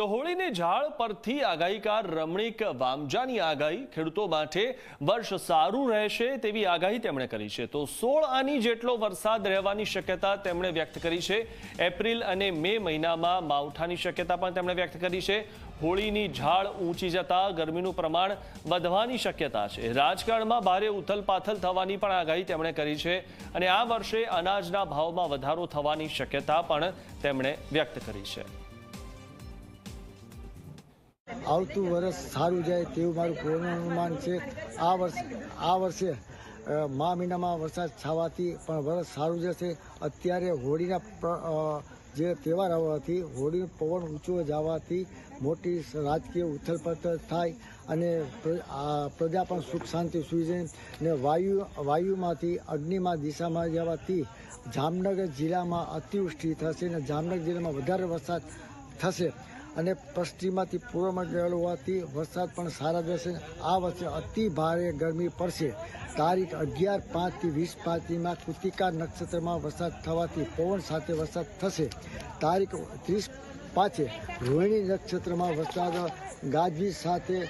તો હોળીને ઝાડ પરથી આગાહીકાર રમણીક વામજાની આગાહી ખેડૂતો માટે વર્ષ સારું રહેશે તેવી આગાહી તેમણે કરી છે. તો સોળ આની જેટલો વરસાદ રહેવાની શક્યતા તેમણે વ્યક્ત કરી છે. એપ્રિલ અને મે મહિનામાં માવઠાની શક્યતા પણ તેમણે વ્યક્ત કરી છે. હોળીની ઝાડ ઊંચી જતા ગરમીનું પ્રમાણ વધવાની શક્યતા છે. રાજકારણમાં ભારે ઉથલપાથલ થવાની પણ આગાહી તેમણે કરી છે અને આ વર્ષે અનાજના ભાવમાં વધારો થવાની શક્યતા પણ તેમણે વ્યક્ત કરી છે. આવતું વર્ષ સારું જાય તેવું મારું પૂર્ણ અનુમાન છે. આ વર્ષ, આ વર્ષે મા મહિનામાં વરસાદ છાવાથી પણ વરસ સારું જશે. અત્યારે હોળીના જે તહેવાર આવવાથી હોળી પવન ઊંચો જવાથી મોટી રાજકીય ઉથલપથલ થાય અને પ્ર- પ્રજા પણ સુખ શાંતિ સુઈ જાય ને વાયુ, વાયુમાંથી અગ્નિમાં દિશામાં જવાથી જામનગર જિલ્લામાં અતિવૃષ્ટિ થશે અને જામનગર જિલ્લામાં વધારે વરસાદ થશે. અને પશ્ચિમમાંથી પૂર્વમાં ગયેલો હોવાથી વરસાદ પણ સારા રહેશે. આ વર્ષે અતિ ભારે ગરમી પડશે. તારીખ અગિયાર પાંચથી વીસ પાંચમાં કૃતિકા નક્ષત્રમાં વરસાદ થવાથી પવન સાથે વરસાદ થશે. તારીખ ત્રીસ પાંચે રોહિણી નક્ષત્રમાં વરસાદ, ગાજવીજ સાથે